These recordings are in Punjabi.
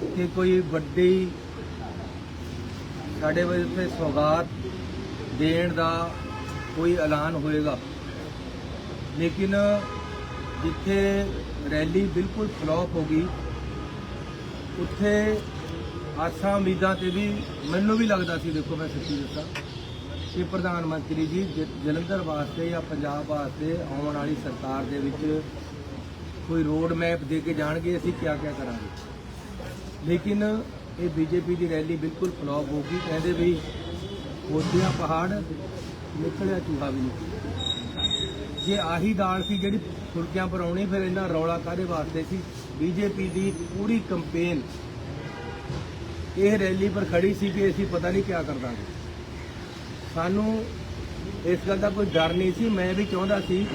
ਕਿ ਕੋਈ ਵੱਡੀ ਸਾਡੇ ਵਾਸਤੇ ਸੌਗਾਤ ਦੇਣ ਦਾ ਕੋਈ ਐਲਾਨ ਹੋਏਗਾ। ਲੇਕਿਨ ਜਿੱਥੇ ਰੈਲੀ ਬਿਲਕੁਲ ਫਲॉप ਹੋ ਗਈ, ਉੱਥੇ ਆਸਾਂ ਉਮੀਦਾਂ ਤੇ ਵੀ ਮੈਨੂੰ ਵੀ ਲੱਗਦਾ ਸੀ, ਦੇਖੋ ਮੈਂ ਸੱਚੀ ਦੱਸਾਂ, ਕਿ ਪ੍ਰਧਾਨ ਮੰਤਰੀ ਜੀ ਜਲੰਧਰ ਵਾਸਤੇ ਜਾਂ ਪੰਜਾਬ ਵਾਸਤੇ ਆਉਣ ਵਾਲੀ ਸਰਕਾਰ ਦੇ ਵਿੱਚ ਕੋਈ ਰੋਡ ਮੈਪ ਦੇ ਕੇ ਜਾਣਗੇ, ਅਸੀਂ ਕਿਆ ਕਿਆ ਕਰਾਂਗੇ? ਲੇਕਿਨ ਇਹ ਬੀਜੇਪੀ ਦੀ ਰੈਲੀ ਬਿਲਕੁਲ ਫਲॉप ਹੋ ਗਈ, ਕਹਿੰਦੇ ਵੀ ਕੋਟਿਆਂ ਪਹਾੜ ਨਿਕਲਿਆ ਚੂਹਾ ਵੀ ਨਹੀਂ। ਜੇ ਆਹੀ ਦਾਲ ਸੀ ਜਿਹੜੀ ਫੁਲਕਿਆਂ ਪਰ ਆਉਣੀ, ਫਿਰ ਇਹਨਾਂ ਰੌਲਾ ਕਾਦੇ ਵਾਸਤੇ ਸੀ? ਬੀਜੇਪੀ ਦੀ ਪੂਰੀ ਕੰਪੇਨ ਇਹ ਰੈਲੀ ਪਰ ਖੜੀ ਸੀ ਕਿ ਅਸੀਂ ਪਤਾ ਨਹੀਂ ਕਿਆ ਕਰ ਦਾਂਗੇ। ਸਾਨੂੰ ਇਸ ਗੱਲ ਦਾ ਕੋਈ ਡਰ ਨਹੀਂ ਸੀ। ਮੈਂ ਵੀ ਚਾਹੁੰਦਾ ਸੀ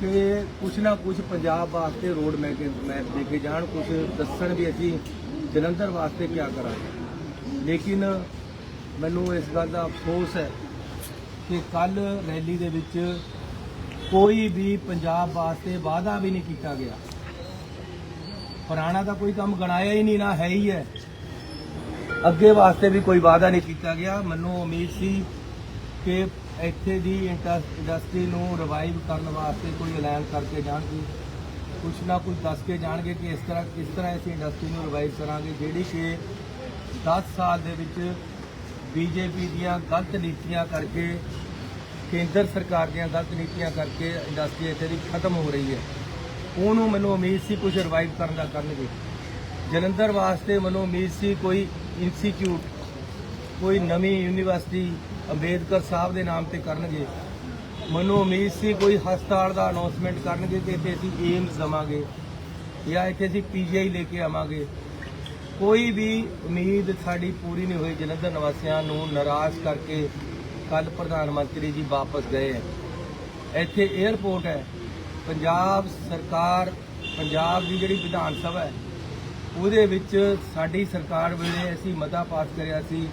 ਕਿ ਕੁਛ ਨਾ ਕੁਛ ਪੰਜਾਬ ਵਾਸਤੇ ਰੋਡ ਮੈਪ ਮੈਪ ਦੇ ਕੇ ਜਾਣ, ਕੁਛ ਦੱਸਣ ਵੀ ਅਸੀਂ ਜਲੰਧਰ ਵਾਸਤੇ ਕਿਆ ਕਰਾਂਗੇ? ਲੇਕਿਨ ਮੈਨੂੰ ਇਸ ਗੱਲ ਦਾ ਅਫਸੋਸ ਹੈ ਕਿ ਕੱਲ ਰੈਲੀ ਦੇ ਵਿੱਚ ਕੋਈ ਵੀ ਪੰਜਾਬ ਵਾਸਤੇ ਵਾਅਦਾ ਵੀ ਨਹੀਂ ਕੀਤਾ ਗਿਆ। ਪੁਰਾਣਾ ਤਾਂ ਕੋਈ ਕੰਮ ਗਣਾਇਆ ਹੀ ਨਹੀਂ, ਨਾ ਹੈ ਹੀ ਹੈ। ਅੱਗੇ ਵਾਸਤੇ ਵੀ ਕੋਈ ਵਾਅਦਾ ਨਹੀਂ ਕੀਤਾ ਗਿਆ। ਮੈਨੂੰ ਉਮੀਦ ਸੀ ਕਿ ਇੱਥੇ ਦੀ ਇੰਟਰ- ਇੰਡਸਟਰੀ ਨੂੰ ਰਿਵਾਈਵ ਕਰਨ ਵਾਸਤੇ ਕੋਈ ਐਲਾਨ ਕਰਕੇ ਜਾਣਗੇ। ਕੁਛ ਨਾ ਕੁਛ ਦੱਸ ਕੇ ਜਾਣਗੇ ਕਿ ਇਸ ਤਰ੍ਹਾਂ ਕਿਸ ਤਰ੍ਹਾਂ ਅਸੀਂ ਇੰਡਸਟਰੀ ਨੂੰ ਰਿਵਾਈਵ ਕਰਾਂਗੇ, ਜਿਹੜੀ ਕਿ 10 ਸਾਲ ਦੇ ਵਿੱਚ ਬੀਜੇਪੀ ਦੀਆਂ ਗਲਤ ਨੀਤੀਆਂ ਕਰਕੇ, ਕੇਂਦਰ ਸਰਕਾਰ ਦੀਆਂ ਗਲਤ ਨੀਤੀਆਂ ਕਰਕੇ ਇੰਡਸਟਰੀ ਇੱਥੇ ਦੀ ਖਤਮ ਹੋ ਰਹੀ ਹੈ। ਉਹਨੂੰ ਮੈਨੂੰ ਉਮੀਦ ਸੀ ਕੁਝ ਰਿਵਾਈਵ ਕਰਨ ਦਾ ਕਰਨਗੇ। ਜਲੰਧਰ ਵਾਸਤੇ ਮੈਨੂੰ ਉਮੀਦ ਸੀ ਕੋਈ ਇੰਸਟੀਚਿਊਟ ਕੋਈ ਨਵੀਂ ਯੂਨੀਵਰਸਿਟੀ ਅੰਬੇਦਕਰ ਸਾਹਿਬ ਦੇ ਨਾਮ ਤੇ ਕਰਨਗੇ। ਮੈਨੂੰ ਉਮੀਦ ਸੀ ਕੋਈ ਹਸਪਤਾਲ ਦਾ ਅਨਾਉਂਸਮੈਂਟ ਕਰਨਗੇ ਕਿ ਇੱਥੇ ਅਸੀਂ ਏਮਸ ਦਵਾਂਗੇ ਜਾਂ ਇੱਥੇ ਅਸੀਂ ਪੀਜੀਆਈ ਲੈ ਕੇ ਆਵਾਂਗੇ। ਕੋਈ ਵੀ ਉਮੀਦ ਸਾਡੀ ਪੂਰੀ ਨਹੀਂ ਹੋਈ। ਜਲੰਧਰ ਨਿਵਾਸੀਆਂ ਨੂੰ ਨਾਰਾਜ਼ ਕਰਕੇ ਕੱਲ ਪ੍ਰਧਾਨ ਮੰਤਰੀ ਜੀ ਵਾਪਸ ਗਏ ਹੈ। ਇੱਥੇ 에ਅਰਪੋਰਟ ਹੈ। ਪੰਜਾਬ ਸਰਕਾਰ, ਪੰਜਾਬ ਦੀ ਜਿਹੜੀ ਵਿਧਾਨ ਸਭਾ ਹੈ, ਉਹਦੇ ਵਿੱਚ ਸਾਡੀ ਸਰਕਾਰ ਵੇਲੇ ਅਸੀਂ ਮਤਾ ਪਾਸ ਕਰਿਆ ਸੀ।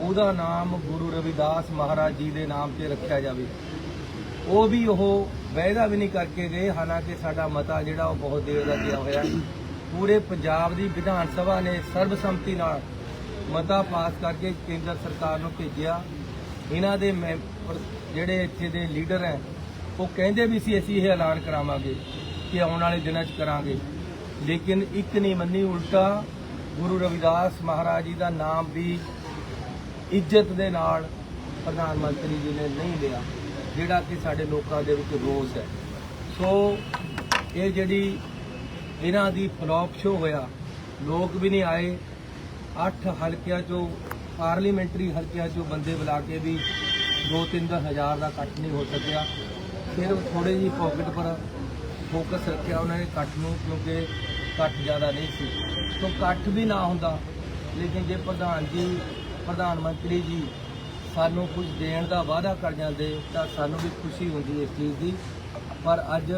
ਉਹਦਾ ਨਾਮ ਗੁਰੂ ਰਵਿਦਾਸ ਮਹਾਰਾਜ ਜੀ ਦੇ ਨਾਮ ਤੇ ਰੱਖਿਆ ਜਾਵੇ। ਉਹ ਵੀ ਉਹ ਵਾਅਦਾ ਵੀ ਨਹੀਂ ਕਰਕੇ ਗਏ, ਹਾਲਾਂਕਿ ਸਾਡਾ ਮਤਾ ਜਿਹੜਾ ਉਹ ਬਹੁਤ ਦੇਰ ਦਾ ਗਿਆ ਹੋਇਆ ਪੂਰੇ ਪੰਜਾਬ ਦੀ ਵਿਧਾਨ ਸਭਾ ਨੇ ਸਰਬਸੰਮਤੀ ਨਾਲ ਮਤਾ ਪਾਸ ਕਰਕੇ ਕੇਂਦਰ ਸਰਕਾਰ ਨੂੰ ਭੇਜਿਆ। ਇਹਨਾਂ ਦੇ ਮੈਂਬਰ ਜਿਹੜੇ ਇੱਥੇ ਦੇ ਲੀਡਰ ਹੈ, ਉਹ ਕਹਿੰਦੇ ਵੀ ਸੀ, ਅਸੀਂ ਇਹ ਐਲਾਨ ਕਰਾਵਾਂਗੇ ਕਿ ਆਉਣ ਵਾਲੇ ਦਿਨਾਂ 'ਚ ਕਰਾਂਗੇ। ਲੇਕਿਨ ਇੱਕ ਨਹੀਂ ਮੰਨੀ, ਉਲਟਾ ਗੁਰੂ ਰਵਿਦਾਸ ਮਹਾਰਾਜ ਜੀ ਦਾ ਨਾਮ ਵੀ ਇੱਜ਼ਤ ਦੇ ਨਾਲ ਪ੍ਰਧਾਨ ਮੰਤਰੀ ਜੀ ਨੇ ਨਹੀਂ ਲਿਆ। ਜਿਹੜਾ ਕਿ ਸਾਡੇ ਲੋਕਾਂ ਦੇ ਵਿੱਚ ਰੋਸ ਹੈ। ਸੋ ਇਹ ਜਿਹੜੀ ਇਹਨਾਂ ਦੀ ਫਲॉप ਸ਼ੋ ਹੋਇਆ, ਲੋਕ ਵੀ ਨਹੀਂ ਆਏ। ਅੱਠ ਹਲਕਿਆਂ ਚੋਂ ਪਾਰਲੀਮੈਂਟਰੀ ਹਲਕਿਆਂ ਚੋਂ ਬੰਦੇ ਬੁਲਾ ਕੇ ਵੀ ਦੋ ਤਿੰਨ ਦਸ ਹਜ਼ਾਰ ਦਾ ਇਕੱਠ ਨਹੀਂ ਹੋ ਸਕਿਆ। ਫਿਰ ਥੋੜੇ ਜਿਹੀ ਪਾਕਟ ਪਰ ਫੋਕਸ ਰੱਖਿਆ ਉਹਨਾਂ ਨੇ ਇਕੱਠ ਨੂੰ, ਕਿਉਂਕਿ ਇਕੱਠ ਜ਼ਿਆਦਾ ਨਹੀਂ ਸੀ। ਸੋ ਇਕੱਠ ਵੀ ਨਾ ਹੁੰਦਾ, ਲੇਕਿਨ ਜੇ ਪ੍ਰਧਾਨ ਜੀ, ਪ੍ਰਧਾਨ ਮੰਤਰੀ ਜੀ ਸਾਨੂੰ ਕੁਝ ਦੇਣ ਦਾ ਵਾਅਦਾ ਕਰ ਜਾਂਦੇ ਤਾਂ ਸਾਨੂੰ ਵੀ ਖੁਸ਼ੀ ਹੁੰਦੀ ਇਸ ਚੀਜ਼ ਦੀ। ਪਰ ਅੱਜ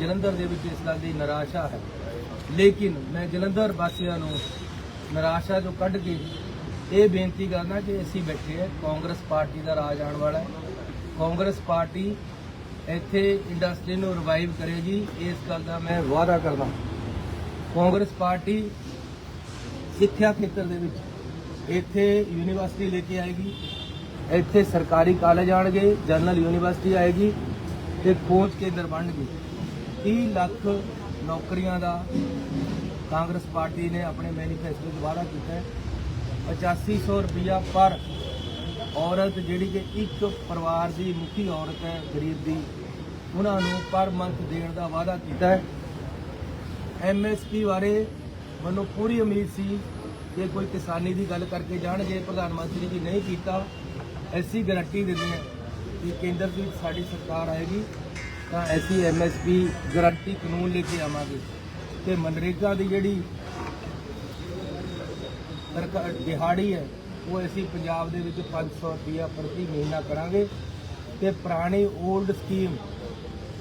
ਜਲੰਧਰ ਦੇ ਵਿੱਚ ਇਸ ਗੱਲ ਦੀ ਨਿਰਾਸ਼ਾ ਹੈ। ਲੇਕਿਨ ਮੈਂ ਜਲੰਧਰ ਵਾਸੀਆਂ ਨੂੰ ਨਿਰਾਸ਼ਾ ਤੋਂ ਕੱਢ ਕੇ ਇਹ ਬੇਨਤੀ ਕਰਨਾ ਕਿ ਅਸੀਂ ਬੈਠੇ ਹਾਂ। ਕਾਂਗਰਸ ਪਾਰਟੀ ਦਾ ਰਾਜ ਆਉਣ ਵਾਲਾ ਹੈ। ਕਾਂਗਰਸ ਪਾਰਟੀ ਇੱਥੇ ਇੰਡਸਟਰੀ ਨੂੰ ਰਿਵਾਈਵ ਕਰੇਗੀ ਇਸ ਗੱਲ ਦਾ ਮੈਂ ਵਾਅਦਾ ਕਰਦਾ। ਕਾਂਗਰਸ ਪਾਰਟੀ ਸਿੱਖਿਆ ਖੇਤਰ ਦੇ ਵਿੱਚ ਇੱਥੇ ਯੂਨੀਵਰਸਿਟੀ ਲੈ ਕੇ ਆਏਗੀ, ਇੱਥੇ ਸਰਕਾਰੀ ਕਾਲਜ ਆਣਗੇ ਜਨਰਲ ਯੂਨੀਵਰਸਿਟੀ ਆਏਗੀ ਤੇ ਖੋਜ ਕੇਂਦਰ ਬਣਨਗੇ। 30 ਲੱਖ ਨੌਕਰੀਆਂ ਦਾ ਕਾਂਗਰਸ ਪਾਰਟੀ ਨੇ ਆਪਣੇ ਮੈਨੀਫੈਸਟੋ 'ਚ ਵਾਅਦਾ ਕੀਤਾ ਹੈ। 8500 ਰੁਪਇਆ ਪਰ ਔਰਤ ਜਿਹੜੀ ਕਿ ਇੱਕ ਪਰਿਵਾਰ ਦੀ ਮੁਖੀ ਔਰਤ ਹੈ, ਗਰੀਬ ਦੀ, ਉਹਨਾਂ ਨੂੰ ਪਰ ਮੰਥ ਦੇਣ ਦਾ ਵਾਅਦਾ ਕੀਤਾ ਹੈ। ਐਮਐਸਪੀ ਬਾਰੇ ਮੈਨੂੰ ਪੂਰੀ ਉਮੀਦ ਸੀ ਜੇ ਕੋਈ ਕਿਸਾਨੀ ਦੀ ਗੱਲ ਕਰਕੇ ਜਾਣਗੇ ਪ੍ਰਧਾਨ ਮੰਤਰੀ ਜੀ ਨਹੀਂ ਕੀਤਾ, ਐਸੀ ਗਾਰੰਟੀ ਦਿੰਦੇ ਹਾਂ ਕਿ ਕੇਂਦਰ ਦੀ ਸਾਡੀ ਸਰਕਾਰ ਆਏਗੀ, ਤਾਂ ਐਸੀ ਐਮਐਸਪੀ ਗਾਰੰਟੀ ਕਾਨੂੰਨ ਲੈ ਕੇ ਆਵਾਂਗੇ। ਤੇ ਮਨਰੇਗਾ ਦੀ ਜਿਹੜੀ ਸਰਕਾਰ ਦਿਹਾੜੀ ਹੈ, ਉਹ ਅਸੀਂ ਪੰਜਾਬ ਦੇ ਵਿੱਚ 500 ਰੁਪਇਆ ਪ੍ਰਤੀ ਮਹੀਨਾ ਕਰਾਂਗੇ। ਤੇ ਪੁਰਾਣੀ 올ਡ ਸਕੀਮ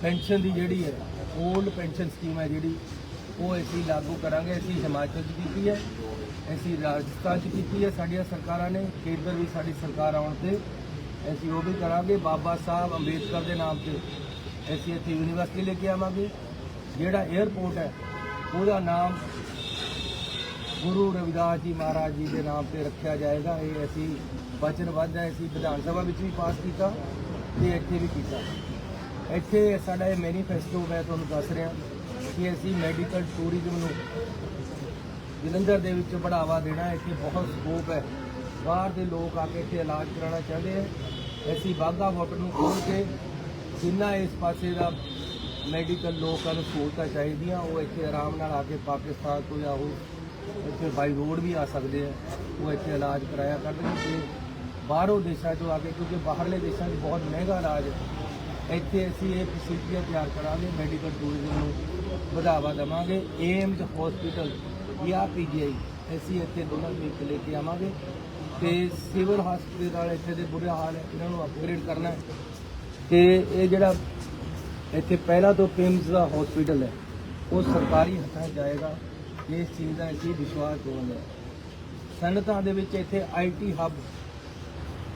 ਪੈਨਸ਼ਨ ਦੀ ਜਿਹੜੀ ਹੈ 올ਡ ਪੈਨਸ਼ਨ ਸਕੀਮ ਹੈ ਜਿਹੜੀ, ਉਹ ਅਸੀਂ ਲਾਗੂ ਕਰਾਂਗੇ। ਅਸੀਂ ਹਿਮਾਚਲ 'ਚ ਕੀਤੀ ਹੈ। ਅਸੀਂ ਰਾਜਸਥਾਨ 'ਚ ਕੀਤੀ ਹੈ, ਸਾਡੀਆਂ ਸਰਕਾਰਾਂ ਨੇ, ਕੇਂਦਰ ਵੀ ਸਾਡੀ ਸਰਕਾਰ ਆਉਣ ਤੇ ਅਸੀਂ ਉਹ ਵੀ ਕਰਾਂਗੇ, ਬਾਬਾ ਸਾਹਿਬ ਅੰਬੇਦਕਰ ਦੇ ਨਾਮ ਤੇ। ਅਸੀਂ ਇੱਥੇ ਯੂਨੀਵਰਸਿਟੀ ਲੈ ਕੇ ਆਵਾਂਗੇ, ਜਿਹੜਾ 에ਅਰਪੋਰਟ ਹੈ, ਉਹਦਾ ਨਾਮ ਗੁਰੂ ਰਵਿਦਾਸ ਜੀ ਮਹਾਰਾਜ ਜੀ ਦੇ ਨਾਮ ਤੇ ਰੱਖਿਆ ਜਾਏਗਾ। ਇਹ ਅਸੀਂ ਵਚਨਬੱਧ ਹੈ, ਅਸੀਂ ਵਿਧਾਨ ਸਭਾ ਵਿੱਚ ਵੀ ਪਾਸ ਕੀਤਾ ਤੇ ਇੱਥੇ ਵੀ ਕੀਤਾ। ਇੱਥੇ ਸਾਡਾ ਇਹ ਮੈਨੀਫੈਸਟੋ ਮੈਂ ਤੁਹਾਨੂੰ ਦੱਸ ਰਿਹਾ ਕਿ ਅਸੀਂ ਮੈਡੀਕਲ ਟੂਰਿਜ਼ਮ ਨੂੰ ਜਲੰਧਰ ਦੇ ਵਿੱਚ ਬੜਾਵਾ ਦੇਣਾ ਹੈ। ਇੱਥੇ ਬਹੁਤ ਸਕੋਪ ਹੈ। ਬਾਹਰ ਦੇ ਲੋਕ ਆ ਕੇ ਇੱਥੇ ਇਲਾਜ ਕਰਾਉਣਾ ਚਾਹੁੰਦੇ ਹੈ ਅਸੀਂ ਬਾਗਾ ਵਾਟਰ ਨੂੰ ਖੋਲ ਕੇ ਜਿੰਨਾ ਇਸ ਪਾਸੇ ਦਾ ਮੈਡੀਕਲ ਲੋਕਾਂ ਨੂੰ ਸਹੂਲਤਾਂ ਚਾਹੀਦੀਆਂ, ਉਹ ਇੱਥੇ ਆਰਾਮ ਨਾਲ ਆ ਕੇ ਪਾਕਿਸਤਾਨ ਤੋਂ ਜਾਂ ਉਹ ਇੱਥੇ ਬਾਈ ਰੋਡ ਵੀ ਆ ਸਕਦੇ ਆ। ਉਹ ਇੱਥੇ ਇਲਾਜ ਕਰਾਇਆ ਕਰਨਗੇ ਤੇ ਬਾਹਰੋਂ ਦੇਸ਼ਾਂ ਤੋਂ ਆ ਕੇ, ਕਿਉਂਕਿ ਬਾਹਰਲੇ ਦੇਸ਼ਾਂ 'ਚ ਬਹੁਤ ਮਹਿੰਗਾ ਇਲਾਜ ਹੈ। ਇੱਥੇ ਅਸੀਂ ਇਹ ਫੈਸਿਲਿਟੀਆਂ ਤਿਆਰ ਕਰਾਂਗੇ ਮੈਡੀਕਲ ਟੂਰਿਜ਼ਮ ਨੂੰ ਵਧਾਵਾ ਦੇਵਾਂਗੇ। ਏਮਜ਼ ਹਸਪੀਟਲ ਜਾਂ ਪੀਜੀਆਈ, ਅਸੀਂ ਇੱਥੇ ਦੋਨਾਂ ਨੂੰ ਇੱਕ ਲੈ ਕੇ ਆਵਾਂਗੇ। ਤੇ ਸਿਵਲ ਹਸਪੀਟਲ ਇੱਥੇ ਦੇ ਬੁਰੇ ਹਾਲ ਹੈ, ਇਹਨਾਂ ਨੂੰ ਅਪਗ੍ਰੇਡ ਕਰਨਾ ਹੈ। ਤੇ ਇਹ ਜਿਹੜਾ ਇੱਥੇ ਪਹਿਲਾ ਤੋਂ ਪਿੰਮਸ ਦਾ ਹਸਪੀਟਲ ਹੈ, ਉਹ ਸਰਕਾਰੀ ਹੱਥਾਂ 'ਚ ਜਾਏਗਾ। ਇਸ ਚੀਜ਼ ਦਾ ਅਸੀਂ ਵਿਸ਼ਵਾਸ ਦਵਾਂਗੇ ਸਨਅਤਾਂ ਦੇ ਵਿੱਚ ਇੱਥੇ ਆਈਟੀ ਹੱਬ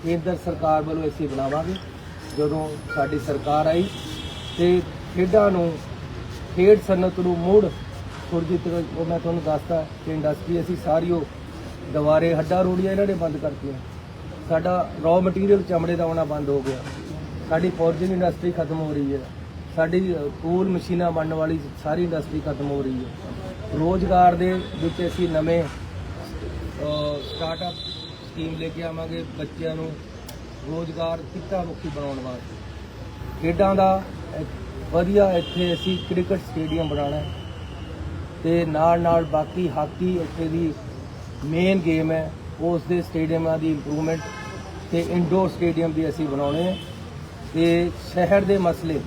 ਕੇਂਦਰ ਸਰਕਾਰ ਵੱਲੋਂ ਅਸੀਂ ਬਣਾਵਾਂਗੇ। ਜਦੋਂ ਸਾਡੀ ਸਰਕਾਰ ਆਈ ਤੇ ਖੇਡਾਂ ਨੂੰ, ਖੇਡ ਸਨਅਤ ਨੂੰ ਮੁੜ ਸੁਰਜੀਤ ਉਹ ਮੈਂ ਤੁਹਾਨੂੰ ਦੱਸਤਾ ਕਿ ਇੰਡਸਟਰੀ ਅਸੀਂ ਸਾਰੀ ਉਹ ਦੁਬਾਰੇ ਹੱਡਾ ਰੋੜੀਆਂ ਇਹਨਾਂ ਨੇ ਬੰਦ ਕਰਤੀਆਂ। ਸਾਡਾ ਰॉ ਮਟੀਰੀਅਲ ਚਮੜੇ ਦਾ ਆਉਣਾ ਬੰਦ ਹੋ ਗਿਆ। ਸਾਡੀ ਫੋਰਜਿੰਗ ਇੰਡਸਟਰੀ ਖਤਮ ਹੋ ਰਹੀ ਹੈ। ਸਾਡੀ ਕੂਲ ਮਸ਼ੀਨਾਂ ਬਣਨ ਵਾਲੀ ਸਾਰੀ ਇੰਡਸਟਰੀ ਖਤਮ ਹੋ ਰਹੀ ਹੈ। ਰੋਜ਼ਗਾਰ ਦੇ ਵਿੱਚ ਅਸੀਂ ਨਵੇਂ ਸਟਾਰਟਅਪ ਸਕੀਮ ਲੈ ਕੇ ਆਵਾਂਗੇ ਬੱਚਿਆਂ ਨੂੰ ਰੋਜ਼ਗਾਰ ਕਿੱਤਾ ਮੁਖੀ ਬਣਾਉਣ ਵਾਸਤੇ। ਖੇਡਾਂ ਦਾ ਵਧੀਆ ਇੱਥੇ ਅਸੀਂ ਕ੍ਰਿਕਟ ਸਟੇਡੀਅਮ ਬਣਾਉਣਾ ਹੈ। ਤੇ ਨਾਲ ਨਾਲ ਬਾਕੀ ਹਾਕੀ ਇੱਥੇ ਦੀ ਮੇਨ ਗੇਮ ਹੈ ਉਸ ਦੇ ਸਟੇਡੀਅਮਾਂ ਦੀ ਇੰਪਰੂਵਮੈਂਟ ਤੇ ਇਨਡੋਰ ਸਟੇਡੀਅਮ ਵੀ ਅਸੀਂ ਬਣਾਉਣੇ ਹੈ ਤੇ ਸ਼ਹਿਰ ਦੇ ਮਸਲੇ,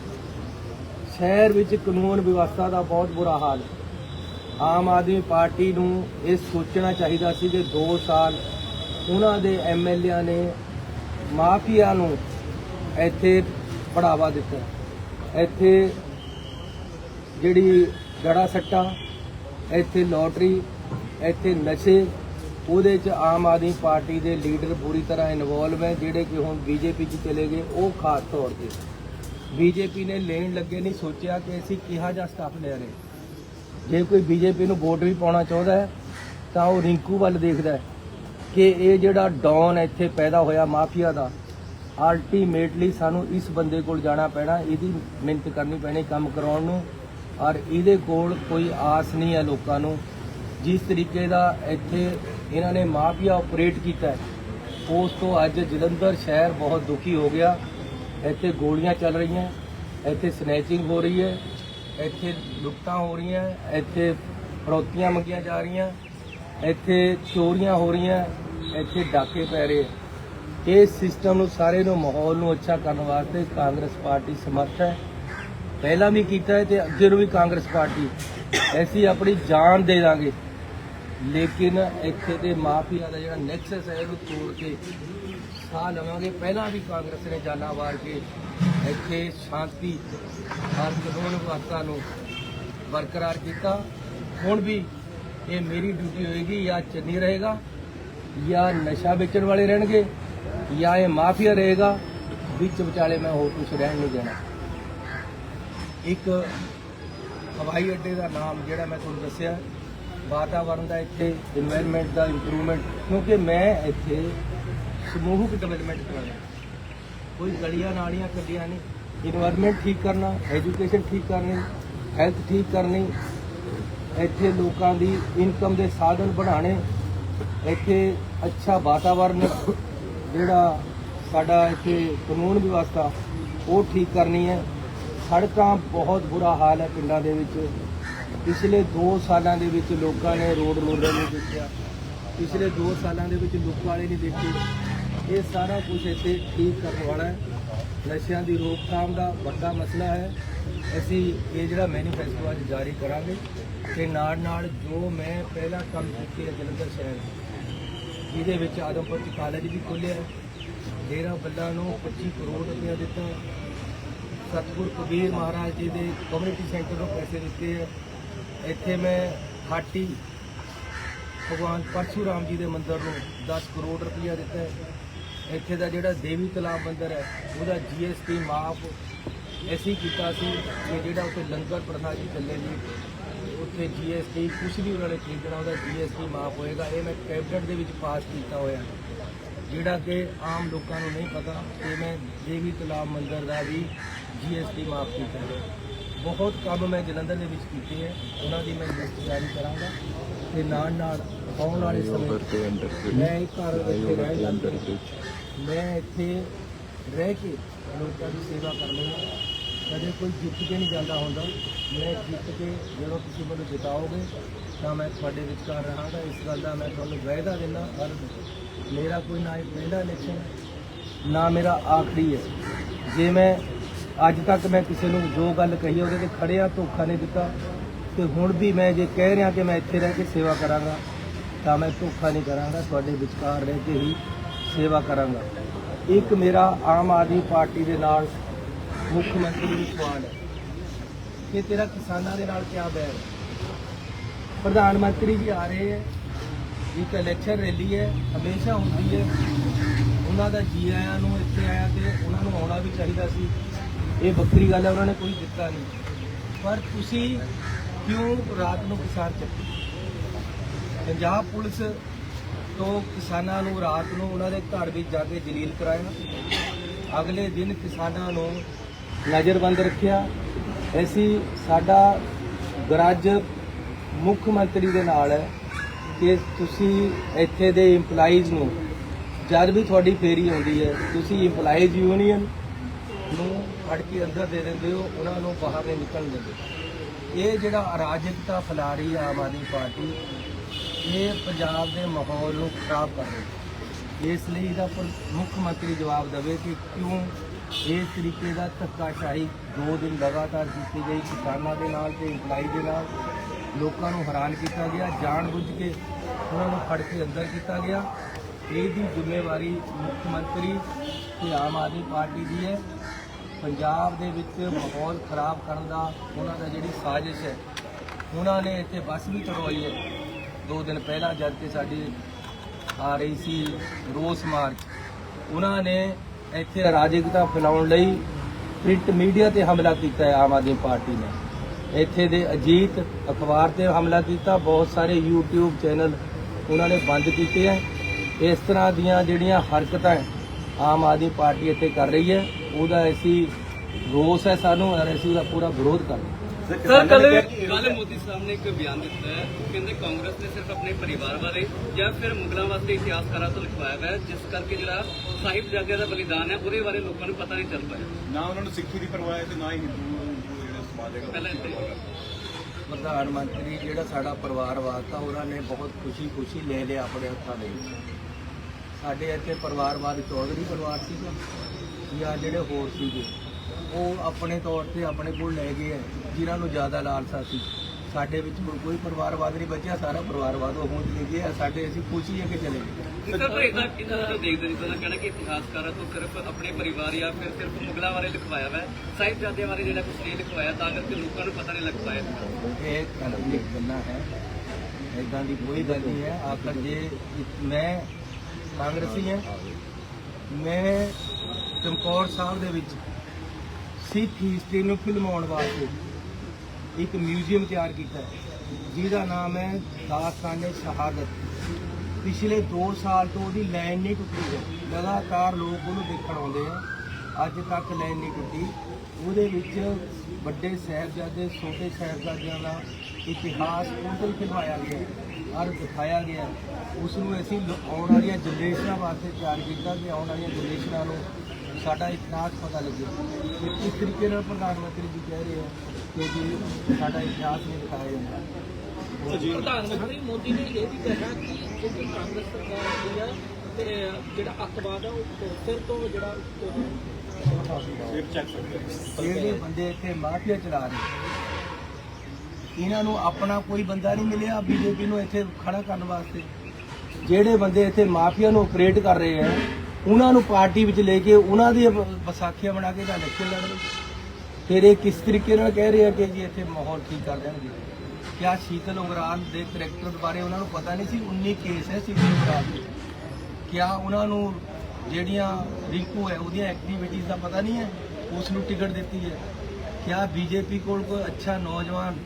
ਸ਼ਹਿਰ ਵਿੱਚ ਕਾਨੂੰਨ ਵਿਵਸਥਾ ਦਾ ਬਹੁਤ ਬੁਰਾ ਹਾਲ ਹੈ। ਆਮ ਆਦਮੀ ਪਾਰਟੀ ਨੂੰ ਇਹ ਸੋਚਣਾ ਚਾਹੀਦਾ ਸੀ ਕਿ 2 ਸਾਲ ਉਹਨਾਂ ਦੇ ਐਮਐਲਏ ਨੇ ਮਾਫੀਆ ਨੂੰ ਇੱਥੇ ਬੜਾਵਾ ਦਿੱਤਾ। ਇੱਥੇ ਜਿਹੜੀ ਗੜਾ ਸੱਟਾ ਇੱਥੇ ਲੋਟਰੀ, ਇੱਥੇ ਨਸ਼ੇ, ਉਹਦੇ ਚ ਆਮ ਆਦਮੀ ਪਾਰਟੀ ਦੇ ਲੀਡਰ ਪੂਰੀ ਤਰ੍ਹਾਂ ਇਨਵੋਲਵ ਹੈ, ਜਿਹੜੇ ਕਿ ਹੁਣ ਬੀਜੇਪੀ 'ਚ ਚਲੇ ਗਏ, ਉਹ ਖਾਸ ਤੌਰ ਤੇ। ਬੀਜੇਪੀ ਨੇ ਲੈਣ ਲੱਗੇ ਨਹੀਂ ਸੋਚਿਆ ਕਿ ਅਸੀਂ ਕਿਹਾ ਜਾ ਸਟਾਫ ਲੈ ਰਹੇ। ਜੇ ਕੋਈ ਬੀਜੇਪੀ ਨੂੰ ਵੋਟ ਵੀ ਪਾਉਣਾ ਚਾਹੁੰਦਾ ਹੈ, ਤਾਂ ਉਹ ਰਿੰਕੂ ਵੱਲ ਦੇਖਦਾ ਹੈ ਕਿ ਇਹ ਜਿਹੜਾ ਡੌਨ ਇੱਥੇ ਪੈਦਾ ਹੋਇਆ ਮਾਫੀਆ ਦਾ ਅਲਟੀਮੇਟਲੀ ਸਾਨੂੰ ਇਸ ਬੰਦੇ ਕੋਲ ਜਾਣਾ ਪੈਣਾ, ਇਹਦੀ ਮਿਹਨਤ ਕਰਨੀ ਪੈਣੀ ਕੰਮ ਕਰਾਉਣ ਨੂੰ। ਔਰ ਇਹਦੇ ਕੋਲ ਕੋਈ ਆਸ ਨਹੀਂ ਹੈ ਲੋਕਾਂ ਨੂੰ। ਜਿਸ ਤਰੀਕੇ ਦਾ ਇੱਥੇ ਇਹਨਾਂ ਨੇ ਮਾਫੀਆ ਆਪਰੇਟ ਕੀਤਾ ਹੈ, ਉਸ ਤੋਂ ਅੱਜ ਜਲੰਧਰ ਸ਼ਹਿਰ ਬਹੁਤ ਦੁਖੀ ਹੋ ਗਿਆ। ਇੱਥੇ ਗੋਲੀਆਂ ਚੱਲ ਰਹੀਆਂ, ਇੱਥੇ ਸਨੈਚਿੰਗ ਹੋ ਰਹੀ ਹੈ, ਇੱਥੇ ਲੁੱਟਾਂ ਹੋ ਰਹੀਆਂ, ਇੱਥੇ ਫਰੋਤੀਆਂ ਮੰਗੀਆਂ ਜਾ ਰਹੀਆਂ, ਇੱਥੇ ਚੋਰੀਆਂ ਹੋ ਰਹੀਆਂ, ਇੱਥੇ ਡਾਕੇ ਪੈ ਰਹੇ ਇਸ ਸਿਸਟਮ ਨੂੰ ਸਾਰੇ ਨੂੰ ਮਾਹੌਲ ਨੂੰ ਅੱਛਾ ਕਰਨ ਵਾਸਤੇ ਕਾਂਗਰਸ ਪਾਰਟੀ ਸਮਰਥ ਹੈ। ਪਹਿਲਾਂ ਵੀ ਕੀਤਾ ਹੈ ਤੇ ਅੱਗੇ ਨੂੰ ਵੀ ਕਾਂਗਰਸ ਪਾਰਟੀ। ਐਸੀ ਆਪਣੀ ਜਾਨ ਦੇ ਦਾਂਗੇ। ਲੇਕਿਨ ਇੱਥੇ ਦੇ ਮਾਫੀਆ ਦਾ ਜਿਹੜਾ ਨੈਕਸਸ ਹੈ, ਇਹਨੂੰ ਤੋੜ ਕੇ ਸਾਹ ਲਵਾਂਗੇ। ਪਹਿਲਾਂ ਵੀ ਕਾਂਗਰਸ ਨੇ ਜਾਨਾਂ ਵਾਰ ਕੇ ਇੱਥੇ ਸ਼ਾਂਤੀ ਹਰ ਕਾਨੂੰਨ ਵਿਵਸਥਾ ਨੂੰ ਬਰਕਰਾਰ ਕੀਤਾ। ਹੁਣ ਵੀ ਇਹ ਮੇਰੀ ਡਿਊਟੀ ਹੋਏਗੀ, ਜਾਂ ਚੰਨੀ ਰਹੇਗਾ, ਜਾਂ ਨਸ਼ਾ ਵੇਚਣ ਵਾਲੇ ਰਹਿਣਗੇ, ਜਾਂ ਇਹ ਮਾਫੀਆ ਰਹੇਗਾ। ਵਿੱਚ ਵਿਚਾਲੇ ਮੈਂ ਹੋਰ ਕੁਝ ਰਹਿਣ ਨਹੀਂ ਦੇਣਾ। ਇੱਕ ਹਵਾਈ ਅੱਡੇ ਦਾ ਨਾਮ ਜਿਹੜਾ ਮੈਂ ਤੁਹਾਨੂੰ ਦੱਸਿਆ ਵਾਤਾਵਰਣ ਦਾ ਇੱਥੇ এনवायरमेंट ਦਾ ਇੰਪਰੂਵਮੈਂਟ ਕਿਉਂਕਿ ਮੈਂ ਇੱਥੇ ਸਮੂਹਿਕ ਡਿਵੈਲਪਮੈਂਟ ਕਰਾਉਣਾ ਕੋਈ ਗਲੀਆਂ ਨਾਲੀਆਂ ਕੱਢੀਆਂ ਨਹੀਂ এনवायरमेंट ਠੀਕ ਕਰਨਾ ਐਜੂਕੇਸ਼ਨ ਠੀਕ ਕਰਨੀ ਹੈਲਥ ਠੀਕ ਕਰਨੀ, ਇੱਥੇ ਲੋਕਾਂ ਦੀ ਇਨਕਮ ਦੇ ਸਾਧਨ ਬਣਾਉਣੇ, ਇੱਥੇ ਅੱਛਾ ਵਾਤਾਵਰਣ ਜਿਹੜਾ ਸਾਡਾ ਇੱਥੇ ਕਾਨੂੰਨ ਵਿਵਸਥਾ, ਉਹ ਠੀਕ ਕਰਨੀ ਹੈ। ਸੜਕਾਂ ਬਹੁਤ ਬੁਰਾ ਹਾਲ ਹੈ ਪਿੰਡਾਂ ਦੇ ਵਿੱਚ। ਪਿਛਲੇ 2 ਸਾਲਾਂ ਦੇ ਵਿੱਚ ਲੋਕਾਂ ਨੇ ਰੋਡ ਰੋਲਰ ਨਹੀਂ ਦੇਖਿਆ। ਪਿਛਲੇ 2 ਸਾਲਾਂ ਦੇ ਵਿੱਚ ਲੋਕ ਵਾਲੇ ਨਹੀਂ ਦੇਖੇ। ਇਹ ਸਾਰਾ ਕੁਝ ਇੱਥੇ ਠੀਕ ਕਰਨ ਵਾਲਾ ਹੈ। ਨਸ਼ਿਆਂ ਦੀ ਰੋਕਥਾਮ ਦਾ ਵੱਡਾ ਮਸਲਾ ਹੈ। ਅਸੀਂ ਇਹ ਜਿਹੜਾ ਮੈਨੀਫੈਸਟੋ ਅੱਜ ਜਾਰੀ ਕਰਾਂਗੇ ਤੇ ਨਾਲ ਨਾਲ ਜੋ ਮੈਂ ਪਹਿਲਾ ਕੰਮ ਕੀਤੇ ਹੈ ਜਲੰਧਰ ਸ਼ਹਿਰ 'ਚ, ਜਿਹਦੇ ਵਿੱਚ ਆਦਮਪੁਰ ਚ ਕਾਲਜ ਵੀ ਖੋਲ੍ਹਿਆ ਡੇਰਾ ਬੱਲਾ ਨੂੰ 25 ਕਰੋੜ ਰੁਪਇਆ ਦਿੱਤਾ। ਸਤਿਗੁਰ ਕਬੀਰ ਮਹਾਰਾਜ ਜੀ ਦੇ ਕਮਿਊਨਿਟੀ ਸੈਂਟਰ ਨੂੰ ਪੈਸੇ ਦਿੱਤੇ ਹੈ ਇੱਥੇ ਮੈਂ ਹਾਟੀ ਭਗਵਾਨ ਪਰਸ਼ੂਰਾਮ ਜੀ ਦੇ ਮੰਦਿਰ ਨੂੰ 10 ਕਰੋੜ ਰੁਪਇਆ ਦਿੱਤਾ ਹੈ। ਇੱਥੇ ਦਾ ਜਿਹੜਾ ਦੇਵੀ ਤਲਾਬ ਮੰਦਿਰ ਹੈ, ਉਹਦਾ ਜੀਐਸਟੀ ਮਾਫ ਐਸੀ ਕੀਤਾ ਸੀ ਕਿ ਜਿਹੜਾ ਉੱਥੇ ਲੰਗਰ ਪ੍ਰਥਾ ਜੀ ਚੱਲੇ ਜੀ ਉੱਥੇ ਜੀਐਸਟੀ ਕੁਛ ਵੀ ਉਹਨਾਂ ਨੇ ਖਰੀਦਣਾ ਉਹਦਾ ਜੀਐਸਟੀ ਮਾਫ ਹੋਏਗਾ। ਇਹ ਮੈਂ ਕੈਬਨਿਟ ਦੇ ਵਿੱਚ ਪਾਸ ਕੀਤਾ ਹੋਇਆ। ਜਿਹੜਾ ਕਿ ਆਮ ਲੋਕਾਂ ਨੂੰ ਨਹੀਂ ਪਤਾ ਕਿ ਮੈਂ ਦੇਵੀ ਤਲਾਬ ਮੰਦਿਰ ਦਾ ਵੀ ਜੀਐਸਟੀ ਮਾਫ ਕੀਤਾ ਹੈ ਬਹੁਤ ਕੰਮ ਮੈਂ ਜਲੰਧਰ ਦੇ ਵਿੱਚ ਕੀਤੇ ਹੈ ਉਹਨਾਂ ਦੀ ਮੈਂ ਲਿਸਟ ਜਾਰੀ ਕਰਾਂਗਾ। ਤੇ ਨਾਲ ਨਾਲ ਆਉਣ ਵਾਲੇ ਸਮੇਂ ਮੈਂ ਇੱਕ ਘਰ ਇੱਥੇ ਰਹਿ ਜਾਂਦਾ ਮੈਂ ਇੱਥੇ ਰਹਿ ਕੇ ਲੋਕਾਂ ਦੀ ਸੇਵਾ ਕਰਨੀ ਹੈ ਕਦੇ ਕੋਈ ਜਿੱਤ ਕੇ ਨਹੀਂ ਜਾਂਦਾ ਹੁੰਦਾ। ਮੈਂ ਜਿੱਤ ਕੇ ਜਦੋਂ ਤੁਸੀਂ ਮੈਨੂੰ ਜਿਤਾਓਗੇ ਤਾਂ ਮੈਂ ਤੁਹਾਡੇ ਵਿਚਕਾਰ ਰਹਾਂਗਾ। ਇਸ ਗੱਲ ਦਾ ਮੈਂ ਤੁਹਾਨੂੰ ਵਾਅਦਾ ਦਿੰਦਾ ਹਰ ਮੇਰਾ ਕੋਈ ਨਾ ਪਹਿਲਾ ਇਲੈਕਸ਼ਨ ਨਾ ਮੇਰਾ ਆਖਰੀ ਹੈ। ਜੇ ਮੈਂ ਅੱਜ ਤੱਕ ਮੈਂ ਕਿਸੇ ਨੂੰ ਜੋ ਗੱਲ ਕਹੀ ਉਹਦੇ ਤੇ ਖੜਿਆ, ਧੋਖਾ ਨਹੀਂ ਦਿੱਤਾ। ਤੇ ਹੁਣ ਵੀ ਮੈਂ ਜੇ ਕਹਿ ਰਿਹਾ ਕਿ ਮੈਂ ਇੱਥੇ ਰਹਿ ਕੇ ਸੇਵਾ ਕਰਾਂਗਾ, ਤਾਂ ਮੈਂ ਧੋਖਾ ਨਹੀਂ ਕਰਾਂਗਾ, ਤੁਹਾਡੇ ਵਿਚਕਾਰ ਰਹਿ ਕੇ ਹੀ ਸੇਵਾ ਕਰਾਂਗਾ। ਇੱਕ ਮੇਰਾ ਆਮ ਆਦਮੀ ਪਾਰਟੀ ਦੇ ਨਾਲ ਮੁੱਖ ਮੰਤਰੀ ਦੀ ਸਵਾਲ ਹੈ ਕਿ ਤੇਰਾ ਕਿਸਾਨਾਂ ਦੇ ਨਾਲ ਕੀ ਬੈਰ ਪ੍ਰਧਾਨ ਮੰਤਰੀ ਜੀ ਆ ਰਹੇ ਹੈ, ਇੱਕ ਇਲੈਕਸ਼ਨ ਰੈਲੀ ਹੈ, ਹਮੇਸ਼ਾ ਹੁੰਦੀ ਹੈ। ਉਹਨਾਂ ਦਾ ਜੀ ਆਇਆਂ ਨੂੰ ਇੱਥੇ ਆਇਆ ਤੇ ਉਹਨਾਂ ਨੂੰ ਆਉਣਾ ਵੀ ਚਾਹੀਦਾ ਸੀ। ਇਹ ਵੱਖਰੀ ਗੱਲ ਹੈ, ਉਹਨਾਂ ਨੇ ਕੋਈ ਦਿੱਤਾ ਨਹੀਂ। ਪਰ ਤੁਸੀਂ ਕਿਉਂ ਰਾਤ ਨੂੰ ਕਿਸਾਨ ਚੱਕੀ? ਪੰਜਾਬ ਪੁਲਿਸ ਤੋਂ ਕਿਸਾਨਾਂ ਨੂੰ ਰਾਤ ਨੂੰ ਉਹਨਾਂ ਦੇ ਘਰ ਵਿੱਚ ਜਾ ਕੇ ਜਲੀਲ ਕਰਾਇਆ। ਅਗਲੇ ਦਿਨ ਕਿਸਾਨਾਂ ਨੂੰ ਨਜ਼ਰਬੰਦ ਰੱਖਿਆ। ਐਸੀ ਸਾਡਾ ਗਰਜ ਮੁੱਖ ਮੰਤਰੀ ਦੇ ਨਾਲ ਹੈ ਕਿ ਤੁਸੀਂ ਇੱਥੇ ਦੇ EMPLOYEES ਨੂੰ, ਜਦ ਵੀ ਤੁਹਾਡੀ ਫੇਰੀ ਆਉਂਦੀ ਹੈ, ਤੁਸੀਂ EMPLOYEES ਯੂਨੀਅਨ ਨੂੰ ਫੜ ਕੇ ਅੰਦਰ ਦੇ ਦਿੰਦੇ ਹੋ, ਉਹਨਾਂ ਨੂੰ ਬਾਹਰ ਨਹੀਂ ਨਿਕਲਣ ਦਿੰਦੇ। ਇਹ ਜਿਹੜਾ ਅਰਾਜਕਤਾ ਫੈਲਾ ਰਹੀ ਹੈ ਆਮ ਆਦਮੀ ਪਾਰਟੀ, ਇਹ ਪੰਜਾਬ ਦੇ ਮਾਹੌਲ ਨੂੰ ਖਰਾਬ ਕਰ ਰਹੀ ਹੈ। ਇਸ ਲਈ ਇਹਦਾ ਮੁੱਖ ਮੰਤਰੀ ਜਵਾਬ ਦੇਵੇ ਕਿ ਕਿਉਂ ਇਸ ਤਰੀਕੇ ਦਾ ਧੱਕਾਸ਼ਾਹੀ ਦੋ ਦਿਨ ਲਗਾਤਾਰ ਕੀਤੀ ਗਈ, ਕਿਸਾਨਾਂ ਦੇ ਨਾਲ ਤੇ ਇੰਪਲਾਈ ਦੇ ਨਾਲ, ਲੋਕਾਂ ਨੂੰ ਹੈਰਾਨ ਕੀਤਾ ਗਿਆ ਜਾਣ ਬੁੱਝ ਕੇ ਉਹਨਾਂ ਨੂੰ ਫੜ ਕੇ ਅੰਦਰ ਕੀਤਾ ਗਿਆ। ਇਹਦੀ ਜ਼ਿੰਮੇਵਾਰੀ ਮੁੱਖ ਮੰਤਰੀ ਤੇ ਆਮ ਆਦਮੀ ਪਾਰਟੀ ਦੀ ਹੈ। ਪੰਜਾਬ ਦੇ ਵਿੱਚ ਮਾਹੌਲ ਖਰਾਬ ਕਰਨ ਦਾ ਉਹਨਾਂ ਦਾ ਜਿਹੜੀ ਸਾਜ਼ਿਸ਼ ਹੈ, ਉਹਨਾਂ ਨੇ ਇੱਥੇ ਬੱਸ ਵੀ ਚੜਵਾਈ ਹੈ। ਦੋ ਦਿਨ ਪਹਿਲਾਂ ਜਦ ਕਿ ਸਾਡੀ ਆ ਰਹੀ ਸੀ ਰੋਸ ਮਾਰਚ, ਉਹਨਾਂ ਨੇ ਇੱਥੇ ਅਰਾਜਕਤਾ ਫੈਲਾਉਣ ਲਈ ਪ੍ਰਿੰਟ ਮੀਡੀਆ ਤੇ ਹਮਲਾ ਕੀਤਾ ਹੈ ਆਮ ਆਦਮੀ ਪਾਰਟੀ ਨੇ। ਇੱਥੇ ਦੇ ਅਜੀਤ ਅਖਬਾਰ ਤੇ ਹਮਲਾ ਕੀਤਾ, ਬਹੁਤ ਸਾਰੇ YouTube ਚੈਨਲ ਉਹਨਾਂ ਨੇ ਬੰਦ ਕੀਤੇ ਹੈ। ਇਸ ਤਰ੍ਹਾਂ ਦੀਆਂ ਜਿਹੜੀਆਂ ਹਰਕਤਾਂ ਆਮ ਆਦਮੀ ਪਾਰਟੀ ਇੱਥੇ ਕਰ ਰਹੀ ਹੈ। ਉਹਦਾ ਅਸੀਂ ਰੋਸ ਹੈ ਸਾਨੂੰ ਔਰ ਅਸੀਂ ਉਹਦਾ ਪੂਰਾ ਵਿਰੋਧ ਕਰਦੇ ਸਰ ਕੱਲ ਕੱਲ ਮੋਦੀ ਸਾਹਿਬ ਨੇ ਇੱਕ ਬਿਆਨ ਦਿੱਤਾ ਹੈ। ਉਹ ਕਹਿੰਦੇ ਕਾਂਗਰਸ ਨੇ ਸਿਰਫ ਆਪਣੇ ਪਰਿਵਾਰ ਬਾਰੇ ਜਾਂ ਫਿਰ ਮੁਗਲਾਂ ਵਾਸਤੇ ਇਤਿਹਾਸਕਾਰਾਂ ਤੋਂ ਲਿਖਵਾਇਆ ਹੈ, ਜਿਸ ਕਰਕੇ ਜਿਹੜਾ ਸਾਹਿਬਜ਼ਾਦਿਆਂ ਦਾ ਬਲੀਦਾਨ ਹੈ ਉਹਦੇ ਬਾਰੇ ਲੋਕਾਂ ਨੂੰ ਪਤਾ ਨਹੀਂ ਚੱਲ ਪਾਇਆ। ਨਾ ਉਹਨਾਂ ਨੂੰ ਸਿੱਖੀ ਦੀ ਪਰਵਾਹ ਹੈ ਤੇ ਨਾ ਹੀ ਹਿੰਦੂ ਜਿਹੜਾ ਸਮਾਜ ਹੈਗਾ ਪਹਿਲਾਂ ਇੱਥੇ। ਪ੍ਰਧਾਨ ਮੰਤਰੀ ਜਿਹੜਾ ਸਾਡਾ ਪਰਿਵਾਰ ਵਾਸਤਾ ਉਹਨਾਂ ਨੇ ਬਹੁਤ ਖੁਸ਼ੀ-ਖੁਸ਼ੀ ਲੈ ਲਿਆ ਆਪਣੇ ਹੱਥਾਂ ਦੇ ਵਿੱਚ। ਸਾਡੇ ਇੱਥੇ ਪਰਿਵਾਰਵਾਦ ਚੌਧਰੀ ਪਰਿਵਾਰ ਸੀਗਾ ਜਾਂ ਜਿਹੜੇ ਹੋਰ ਸੀਗੇ ਉਹ ਆਪਣੇ ਤੌਰ ਤੇ ਆਪਣੇ ਕੋਲ ਲੈ ਗਏ ਹੈ ਜਿਨ੍ਹਾਂ ਨੂੰ ਜ਼ਿਆਦਾ ਲਾਲਸਾ ਸੀ। ਸਾਡੇ ਵਿੱਚ ਹੁਣ ਕੋਈ ਪਰਿਵਾਰਵਾਦ ਨਹੀਂ ਬਚਿਆ ਸਾਰਾ ਪਰਿਵਾਰਵਾਦ ਉਹ ਹੁਣ ਲੈ ਗਏ ਹੈ ਸਾਡੇ ਅਸੀਂ ਖੁਸ਼ੀ ਹੈ ਕਿ ਚਲੇ ਗਏ। ਸਰ ਜੋ ਦੇਖਦੇ ਨਹੀਂ ਤਾਂ ਕਹਿਣਾ ਕਿ ਇਤਿਹਾਸਕਾਰਾਂ ਤੋਂ ਸਿਰਫ ਆਪਣੇ ਪਰਿਵਾਰ ਜਾਂ ਫਿਰ ਸਿਰਫ ਮੁਗਲਾਂ ਬਾਰੇ ਲਿਖਵਾਇਆ ਹੈ ਸਾਹਿਬਜ਼ਾਦਿਆਂ ਬਾਰੇ ਜਿਹੜਾ ਕੁਝ ਨਹੀਂ ਲਿਖਵਾਇਆ ਤਾਂ ਕਰਕੇ ਲੋਕਾਂ ਨੂੰ ਪਤਾ ਨਹੀਂ ਲੱਗ ਪਾਇਆ ਇਹ ਗੱਲਾਂ ਹੈ ਇਦਾਂ ਦੀ ਕੋਈ ਗੱਲ ਨਹੀਂ ਹੈ ਆਖਰ ਜੇ ਮੈਂ ਕਾਂਗਰਸੀ ਹਾਂ। ਮੈਂ ਚਮਕੌਰ ਸਾਹਿਬ ਦੇ ਵਿੱਚ ਸਿੱਖ ਹਿਸਟਰੀ ਨੂੰ ਫਿਲਮਾਉਣ ਵਾਸਤੇ ਇੱਕ ਮਿਊਜ਼ੀਅਮ ਤਿਆਰ ਕੀਤਾ ਹੈ, ਜਿਹਦਾ ਨਾਮ ਹੈ ਦਾਸਤਾਨੇ ਸ਼ਹਾਦਤ। ਪਿਛਲੇ 2 ਸਾਲ ਤੋਂ ਉਹਦੀ ਲਾਈਨ ਨਹੀਂ ਟੁੱਟੀ ਹੈ। ਲਗਾਤਾਰ ਲੋਕ ਉਹਨੂੰ ਦੇਖਣ ਆਉਂਦੇ ਆ। ਅੱਜ ਤੱਕ ਲਾਈਨ ਨਹੀਂ ਟੁੱਟੀ। ਉਹਦੇ ਵਿੱਚ ਵੱਡੇ ਸਾਹਿਬਜ਼ਾਦੇ, ਛੋਟੇ ਸਾਹਿਬਜ਼ਾਦਿਆਂ ਦਾ ਇਤਿਹਾਸ ਟੋਟਲ ਫਿਲਮਾਇਆ ਗਿਆ ਹੈ। ਔਰ ਦਿਖਾਇਆ ਗਿਆ ਹੈ। ਉਸ ਨੂੰ ਅਸੀਂ ਆਉਣ ਵਾਲੀਆਂ ਜਨਰੇਸ਼ਨਾਂ ਵਾਸਤੇ ਤਿਆਰ ਕੀਤਾ ਕਿ ਆਉਣ ਵਾਲੀਆਂ ਜਨਰੇਸ਼ਨਾਂ ਨੂੰ ਸਾਡਾ ਇਤਿਹਾਸ ਪਤਾ ਲੱਗੇ ਕਿ ਕਿਸ ਤਰੀਕੇ ਨਾਲ ਪ੍ਰਧਾਨ ਮੰਤਰੀ ਜੀ ਕਹਿ ਰਹੇ ਆ ਕਿ ਜੀ ਸਾਡਾ ਇਤਿਹਾਸ ਨਹੀਂ ਦਿਖਾਇਆ ਜਾਂਦਾ ਪ੍ਰਧਾਨ ਮੰਤਰੀ ਮੋਦੀ ਨੇ ਇਹ ਵੀ ਕਿਹਾ ਕਿ ਜਿਹੜੀ ਕਾਂਗਰਸ ਸਰਕਾਰ ਦੀ ਆ ਤੇ ਜਿਹੜਾ ਅੱਤਵਾਦ ਆ ਉਹ ਫਿਰ ਤੋਂ ਜਿਹੜਾ ਫਿਰ ਚੱਕ ਸਕਦੇ ਹਾਂ। ਜਿਹੜੇ ਬੰਦੇ ਇੱਥੇ ਮਾਫੀਆ ਚਲਾ ਰਹੇ ਇਹਨਾਂ ਨੂੰ ਆਪਣਾ ਕੋਈ ਬੰਦਾ ਨਹੀਂ ਮਿਲਿਆ, ਬੀਜੇਪੀ ਨੂੰ ਇੱਥੇ ਖੜਾ ਕਰਨ ਵਾਸਤੇ। ਜਿਹੜੇ ਬੰਦੇ ਇੱਥੇ ਮਾਫੀਆ ਨੂੰ ਆਪਰੇਟ ਕਰ ਰਹੇ ਆ, ਉਹਨਾਂ ਨੂੰ ਪਾਰਟੀ ਵਿੱਚ ਲੈ ਕੇ ਉਹਨਾਂ ਦੀ ਵਿਸਾਖੀਆਂ ਬਣਾ ਕੇ ਤਾਂ ਇਲੈਕਸ਼ਨ ਲੜ ਰਹੇ ਫਿਰ ਇਹ ਕਿਸ ਤਰੀਕੇ ਨਾਲ ਕਹਿ ਰਹੇ ਆ ਕਿ ਜੀ ਇੱਥੇ ਮਾਹੌਲ ਠੀਕ ਕਰ ਦੇਣਗੇ? ਕਿਆ ਸ਼ੀਤਲ ਉਂਗਰਾਲ ਦੇ ਕਰੈਕਟਰ ਬਾਰੇ ਉਹਨਾਂ ਨੂੰ ਪਤਾ ਨਹੀਂ ਸੀ? 19 ਕੇਸ ਹੈ ਸ਼ੀਤਲ ਉਂਗਰਾਲ ਦੇ। ਕਿਆ ਉਹਨਾਂ ਨੂੰ ਜਿਹੜੀਆਂ ਰਿੰਕੂ ਹੈ, ਉਹਦੀਆਂ ਐਕਟੀਵਿਟੀਜ਼ ਦਾ ਪਤਾ ਨਹੀਂ ਹੈ? ਉਸ ਨੂੰ ਟਿਕਟ ਦਿੱਤੀ ਹੈ। ਕਿਆ ਬੀਜੇਪੀ ਕੋਲ ਕੋਈ ਅੱਛਾ ਨੌਜਵਾਨ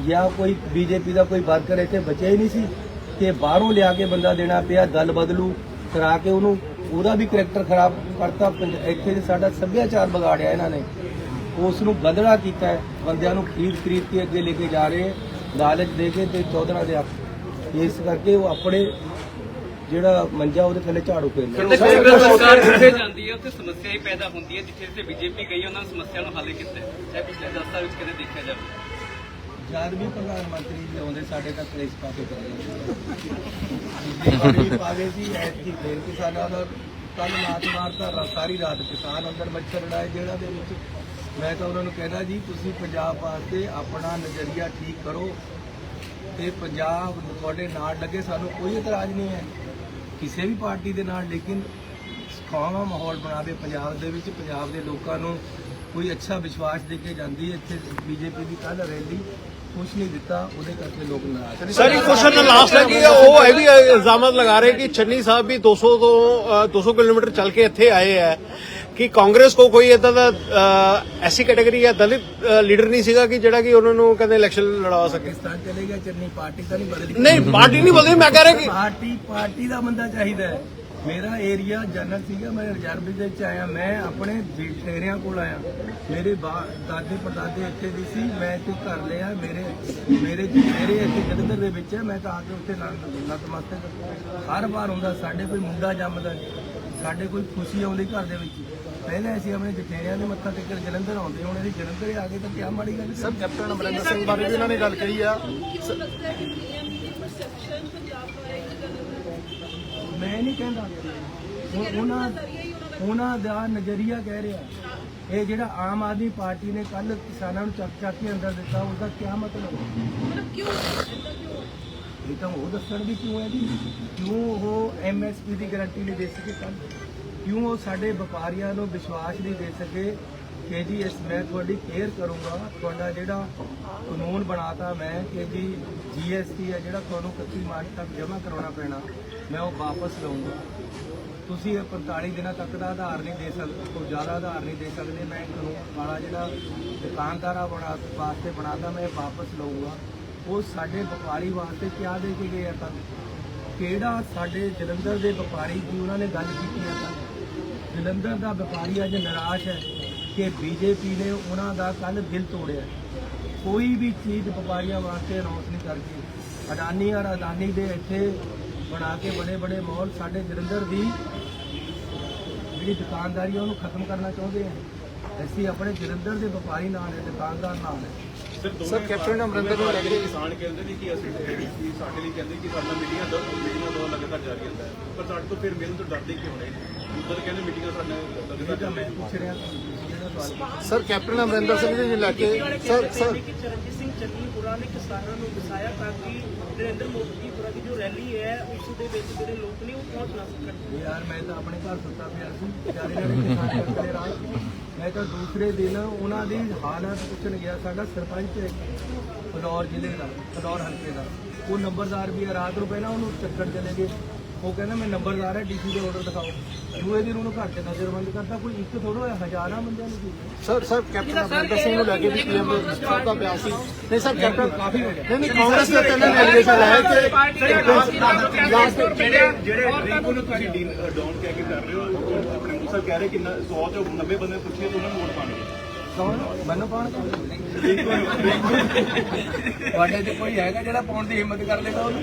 ਜਾਂ ਕੋਈ ਬੀਜੇਪੀ ਦਾ ਕੋਈ ਵਰਕਰ ਇੱਥੇ ਬਚਿਆ ਹੀ ਨਹੀਂ ਸੀ ਕਿ ਬਾਹਰੋਂ ਲਿਆ ਕੇ ਬੰਦਾ ਦੇਣਾ ਪਿਆ ਦਲ ਬਦਲੂ, ਕਰਾ ਕੇ ਉਹਨੂੰ, ਉਹਦਾ ਵੀ ਕਰੈਕਟਰ ਖਰਾਬ ਕਰਤਾ। ਇੱਥੇ ਸਾਡਾ ਸੱਭਿਆਚਾਰ ਵਿਗਾੜਿਆ ਇਹਨਾਂ ਨੇ ਉਸ ਨੂੰ ਗਦੜਾ ਕੀਤਾ ਬੰਦਿਆਂ ਨੂੰ ਖਰੀਦ ਖਰੀਦ ਕੇ ਅੱਗੇ ਲੈ ਕੇ ਜਾ ਰਹੇ ਲਾਲਚ ਦੇ ਕੇ ਤੇ ਚੌਧਰਾ ਦੇ ਇਸ ਕਰਕੇ ਉਹ ਆਪਣੇ ਜਿਹੜਾ ਮੰਜਾ ਉਹਦੇ ਥੱਲੇ ਝਾੜੂ ਪੈਂਦਾ ਕਾਂਗਰਸ ਸਰਕਾਰ ਜਿੱਥੇ ਜਾਂਦੀ ਹੈ, ਉੱਥੇ ਸਮੱਸਿਆ ਹੀ ਪੈਦਾ ਹੁੰਦੀ ਹੈ। ਜਿੱਥੇ ਜਿੱਥੇ ਬੀਜੇਪੀ ਗਈ ਉਹਨਾਂ ਨੇ ਸਮੱਸਿਆ ਨੂੰ ਹੱਲ ਕੀਤਾ ਹੈ। ਪਿਛਲੇ 10 ਸਾਲ ਵਿੱਚ ਕਦੇ ਦੇਖਿਆ ਜਾਵੇ। ਜਦ ਵੀ ਪ੍ਰਧਾਨ ਮੰਤਰੀ ਜੀ ਆਉਂਦੇ, ਸਾਡੇ ਤਾਂ ਕਲੇਸ਼ ਪਾ ਕੇ ਚਲੇ ਜਾਂਦੇ ਪਾ ਸੀ, ਐਤਕੀ ਫੇਰ ਕਿਸਾਨਾਂ ਦਾ ਕੱਲ ਰਾਤ ਮਾਰਤਾ ਰਾ- ਸਾਰੀ ਰਾਤ ਕਿਸਾਨ ਅੰਦਰ ਮੱਛਰ ਲੜਾਏ ਜਿਹੜਾ ਦੇ ਵਿੱਚ। ਮੈਂ ਤਾਂ ਉਹਨਾਂ ਨੂੰ ਕਹਿੰਦਾ ਜੀ, ਤੁਸੀਂ ਪੰਜਾਬ ਵਾਸਤੇ ਆਪਣਾ ਨਜ਼ਰੀਆ ਠੀਕ ਕਰੋ ਤੇ ਪੰਜਾਬ ਤੁਹਾਡੇ ਨਾਲ ਲੱਗੇ, ਸਾਨੂੰ ਕੋਈ ਇਤਰਾਜ਼ ਨਹੀਂ ਹੈ। ਕਿਸੇ ਵੀ ਪਾਰਟੀ ਦੇ ਨਾਲ, ਲੇਕਿਨ ਸਖਾਵਾ ਮਾਹੌਲ ਬਣਾਵੇ ਪੰਜਾਬ ਦੇ ਵਿੱਚ। ਪੰਜਾਬ ਦੇ ਲੋਕਾਂ ਨੂੰ ਕੋਈ ਅੱਛਾ ਵਿਸ਼ਵਾਸ ਦੇ ਕੇ ਜਾਂਦੀ ਹੈ। ਇੱਥੇ ਬੀਜੇਪੀ ਦੀ ਕੱਲ ਰੈਲੀ ਕੁਛ ਨਹੀਂ ਦਿੱਤਾ ਉਹਦੇ ਕਰਕੇ ਲੋਕ ਨਾਰਾਜ਼। ਸਰ ਇੱਕ ਕੁਐਸਚਨ ਲਾਸਟ ਹੈ ਕਿ ਉਹ ਇਹ ਵੀ ਇਲਜ਼ਾਮਤ ਲਗਾ ਰਹੇ ਕਿ ਚੰਨੀ ਸਾਹਿਬ ਵੀ 200 ਤੋਂ ਅ, 200 ਕਿਲੋਮੀਟਰ ਚੱਲ ਕੇ ਇੱਥੇ ਆਏ ਹੈ ਕਿ ਕਾਂਗਰਸ ਕੋ ਕੋਈ ਇਦਾਂ ਦਾ ਐਸੀ ਕੈਟਾਗਰੀ ਜਾਂ ਦਲਿਤ ਲੀਡਰ ਨਹੀਂ ਸੀਗਾ ਕਿ ਜਿਹੜਾ ਕਿ ਉਹਨਾਂ ਨੂੰ ਕਹਿੰਦੇ ਇਲੈਕਸ਼ਨ ਲੜਵਾ ਸਕੇ? ਪਾਕਿਸਤਾਨ ਚਲੇ ਗਿਆ ਚੰਨੀ ਪਾਰਟੀ ਤਾਂ ਨਹੀਂ ਬਦਲੀ। ਨਹੀਂ ਪਾਰਟੀ ਨਹੀਂ ਬਦਲੀ ਮੈਂ ਕਹਿ ਰਿਹਾ ਕਿ ਪਾਰਟੀ ਪਾਰਟੀ ਦਾ ਬੰਦਾ ਚਾਹੀਦਾ ਹੈ। ਮੇਰਾ ਏਰੀਆ ਜਨਰਲ ਸੀਗਾ ਮੈਂ ਰਿਜ਼ਰਵ ਦੇ ਵਿੱਚ ਆਇਆ ਮੈਂ ਆਪਣੇ ਠੇਰਿਆਂ ਕੋਲ ਆਇਆ। ਮੇਰੇ ਬਾ- ਦਾਦੇ ਪੜਦਾਦੇ ਇੱਥੇ ਦੀ ਸੀ ਮੈਂ ਇੱਥੇ ਘਰ ਲਿਆ ਮੇਰੇ ਮੇਰੇ ਮੇਰੇ ਇੱਥੇ ਜਲੰਧਰ ਦੇ ਵਿੱਚ ਹੈ ਮੈਂ ਤਾਂ ਆ ਕੇ ਉੱਥੇ ਨਤ- ਨਤਮਸਤਕ ਹਰ ਵਾਰ ਹੁੰਦਾ ਸਾਡੇ ਕੋਈ ਮੁੰਡਾ ਜੰਮਦਾ ਸਾਡੇ ਕੋਈ ਖੁਸ਼ੀ ਆਉਂਦੀ ਘਰ ਦੇ ਵਿੱਚ। ਪਹਿਲੇ ਅਸੀਂ ਆਪਣੇ ਜਠੇਰਿਆਂ ਦੇ ਮੱਥਾ ਟੇਕਣ ਜਲੰਧਰ ਆਉਂਦੇ ਹੁਣ ਅਸੀਂ ਜਲੰਧਰ ਆ ਗਏ ਤਾਂ ਕੀ ਮਾੜੀ ਗੱਲ ਸਰ ਕੈਪਟਨ ਅਮਰਿੰਦਰ ਸਿੰਘ ਬਾਰੇ ਵੀ ਉਹਨਾਂ ਨੇ ਗੱਲ ਕਹੀ ਆ। ਮੈਂ ਨਹੀਂ ਕਹਿੰਦਾ। ਉਹ- ਉਹਨਾਂ ਉਹਨਾਂ ਦਾ ਨਜ਼ਰੀਆ ਕਹਿ ਰਿਹਾ। ਇਹ ਜਿਹੜਾ ਆਮ ਆਦਮੀ ਪਾਰਟੀ ਨੇ ਕੱਲ ਕਿਸਾਨਾਂ ਨੂੰ ਚੱਕ ਚੱਕ ਕੇ ਅੰਦਰ ਦਿੱਤਾ ਉਹਦਾ ਕੀ ਮਤਲਬ? ਇਹ ਤਾਂ ਉਹ ਦੱਸਣ ਵੀ ਕਿਉਂ ਹੈ ਜੀ? ਕਿਉਂ ਉਹ ਐਮਐਸਪੀ ਦੀ ਗਾਰੰਟੀ ਨਹੀਂ ਦੇ ਸਕੇ ਕੱਲ ਕਿਉਂ ਉਹ ਸਾਡੇ ਵਪਾਰੀਆਂ ਨੂੰ ਵਿਸ਼ਵਾਸ ਨਹੀਂ ਦੇ ਸਕੇ? ਕਿ ਜੀ ਇਸ ਮੈਂ ਤੁਹਾਡੀ ਕੇਅਰ ਕਰੂੰਗਾ। ਤੁਹਾਡਾ ਜਿਹੜਾ ਕਾਨੂੰਨ ਬਣਾਤਾ ਮੈਂ ਕਿ ਜੀ ਜੀਐਸਟੀ ਹੈ, ਜਿਹੜਾ ਤੁਹਾਨੂੰ 31 ਮਾਰਚ ਤੱਕ ਜਮ੍ਹਾਂ ਕਰਾਉਣਾ ਪੈਣਾ, ਮੈਂ ਉਹ ਵਾਪਸ ਲਵਾਂਗਾ ਤੁਸੀਂ ਇਹ 45 ਦਿਨਾਂ ਤੱਕ ਦਾ ਆਧਾਰ ਨਹੀਂ ਦੇ ਸਕਦੇ ਕੋਈ ਜ਼ਿਆਦਾ ਆਧਾਰ ਨਹੀਂ ਦੇ ਸਕਦੇ। ਮੈਂ ਕਾਨੂੰਨ ਵਾਲਾ ਜਿਹੜਾ ਦੁਕਾਨਦਾਰਾਂ ਬਣਾ, ਵਾਸਤੇ ਬਣਾਤਾ, ਮੈਂ ਇਹ ਵਾਪਸ ਲਵਾਂਗਾ ਉਹ ਸਾਡੇ ਵਪਾਰੀ ਵਾਸਤੇ ਕਿਆ ਦੇ ਕੇ ਗਏ ਆ ਤਾਂ? ਕਿਹੜਾ ਸਾਡੇ ਜਲੰਧਰ ਦੇ ਵਪਾਰੀ ਜੀ ਉਹਨਾਂ ਨੇ ਗੱਲ ਕੀਤੀ ਆ ਤਾਂ? ਜਲੰਧਰ ਦਾ ਵਪਾਰੀ ਅੱਜ ਨਿਰਾਸ਼ ਹੈ। ਕਿ ਬੀਜੇਪੀ ਨੇ ਉਹਨਾਂ ਦਾ ਕੱਲ ਦਿਲ ਤੋੜਿਆ। ਕੋਈ ਵੀ ਚੀਜ਼ ਵਪਾਰੀਆਂ ਵਾਸਤੇ ਅਨਾਉਂਸ ਨਹੀਂ ਕਰਦੀ। ਅਡਾਨੀ ਔਰ ਅਦਾਨੀ ਦੇ ਇੱਥੇ ਬਣਾ ਕੇ ਬੜੇ ਬੜੇ ਮਾਲ ਸਾਡੇ ਜਲੰਧਰ ਦੀ ਜਿਹੜੀ ਦੁਕਾਨਦਾਰੀ ਉਹਨੂੰ ਖਤਮ ਕਰਨਾ ਚਾਹੁੰਦੇ ਆ। ਅਸੀਂ ਆਪਣੇ ਜਲੰਧਰ ਦੇ ਵਪਾਰੀ ਨਾਲ ਹੈ ਦੁਕਾਨਦਾਰ ਨਾਲ ਹੈ। ਸਰ ਕੈਪਟਨ ਅਮਰਿੰਦਰ ਨੂੰ ਲੈ ਕੇ ਕਿਸਾਨ ਕਹਿੰਦੇ ਨੇ ਕਿ ਅਸੀਂ ਸਾਡੇ ਲਈ ਕਹਿੰਦੇ ਕਿ ਸਾਡਾ ਮੀਟਿੰਗਾਂ ਦੋ ਮੀਟਿੰਗਾਂ ਦੋ ਲਗਾਤਾਰ ਜਾਰੀ ਹੁੰਦਾ ਹੈ। ਪਰ ਸਾਡੇ ਤੋਂ ਫਿਰ ਮਿਲਣ ਤੋਂ ਡਰਦੇ ਕਿਉਂ ਨੇ? ਉਧਰ ਕਹਿੰਦੇ ਮੀਟਿੰਗਾਂ ਸਾਡੇ ਤਾਂ ਮੈਂ ਪੁੱਛ ਰਿਹਾ ਸਰ ਕੈਪਟਨ ਅਮਰਿੰਦਰ ਸਿੰਘ ਜੀ ਨੂੰ ਲੈ ਕੇ ਸਰ ਸਰ। ਕਿ ਚਰਨਜੀਤ ਸਿੰਘ ਚੰਨੀਪੁਰਾ ਨੇ ਕਿਸਾਨਾਂ ਨੂੰ ਵਸਾਇਆ ਤਾਂ ਕਿ ਨਰਿੰਦਰ ਮੋਦੀਪੁਰਾ ਦੀ ਜੋ ਰੈਲੀ ਹੈ ਉਸ ਦੇ ਵਿੱਚ ਜਿਹੜੇ ਲੋਕ ਨੇ ਉਹ ਪਹੁੰਚ ਨਾ ਸਕਣ। ਯਾਰ ਮੈਂ ਤਾਂ ਆਪਣੇ ਘਰ ਸੁੱਤਾ ਪਿਆ ਸੀ। ਵਿਚਾਰੇ ਨੇ ਕਿਸਾਨ ਕਰਦੇ ਰਾਤ ਮੈਂ ਤਾਂ ਦੂਸਰੇ ਦਿਨ ਉਹਨਾਂ ਦੀ ਹਾਲਤ ਪੁੱਛਣ ਗਿਆ ਸਾਡਾ ਸਰਪੰਚ ਹੈ ਫਲੌਰ ਜ਼ਿਲ੍ਹੇ ਦਾ ਫਲੌਰ ਹਲਕੇ ਦਾ। ਉਹ ਨੰਬਰਦਾਰ ਵੀ ਹੈ ਰਾਤ ਨੂੰ ਪਹਿਲਾਂ ਉਹਨੂੰ ਚੱਕਰ ਚਲੇ ਗਏ। ਉਹ ਕਹਿੰਦਾ ਮੈਂ ਨੰਬਰਦਾਰ ਹੈ ਡੀਸੀ ਦੇ ਆਰਡਰ ਦਿਖਾਓ। ਦੂਏ ਦਿਨ ਉਹਨੂੰ ਘਰ ਚ ਨਜ਼ਰਬੰਦ ਕਰਤਾ ਕੋਈ ਇੱਕ ਥੋੜੋ ਹੈ ਹਜ਼ਾਰਾਂ ਬੰਦਿਆਂ ਨੂੰ ਕੀਤਾ sir sir captain Amarinder Singh ਨੂੰ ਲੈ ਕੇ ਵੀ ਪੀਐਮ ਸਾਹਿਬ ਦਾ ਬਿਆਨ ਸੀ। ਨਹੀਂ ਸਰ ਕੈਪਟਨ ਕਾਫੀ ਹੋ ਗਿਆ। ਨਹੀਂ ਨਹੀਂ ਕਾਂਗਰਸ ਦੇ ਤਿੰਨ ਨੇ ਐਲੀਗੇਸ਼ਨ ਹੈ ਕਿ ਜਿਹੜੇ ਜਿਹੜੇ ਰਿੰਕੂ ਨੂੰ ਤੁਸੀਂ ਡਾਊਨ ਕਹਿ ਕੇ ਕਰ ਰਹੇ ਹੋ ਆਪਣੇ ਮੂਸਾ ਕਹਿ ਰਹੇ ਕਿ 100 ਚੋਂ 90 ਬੰਦੇ ਪੁੱਛੀਏ ਤਾਂ ਉਹਨਾਂ ਨੂੰ ਵੋਟ ਪਾਣਗੇ ਕੌਣ ਮੈਨੂੰ ਪਾਉਣ ਤੁਹਾਡੇ ਤੇ ਕੋਈ ਹੈਗਾ ਜਿਹੜਾ ਪਾਉਣ ਦੀ ਹਿੰਮਤ ਕਰ ਲੇਗਾ ਉਹਨੂੰ?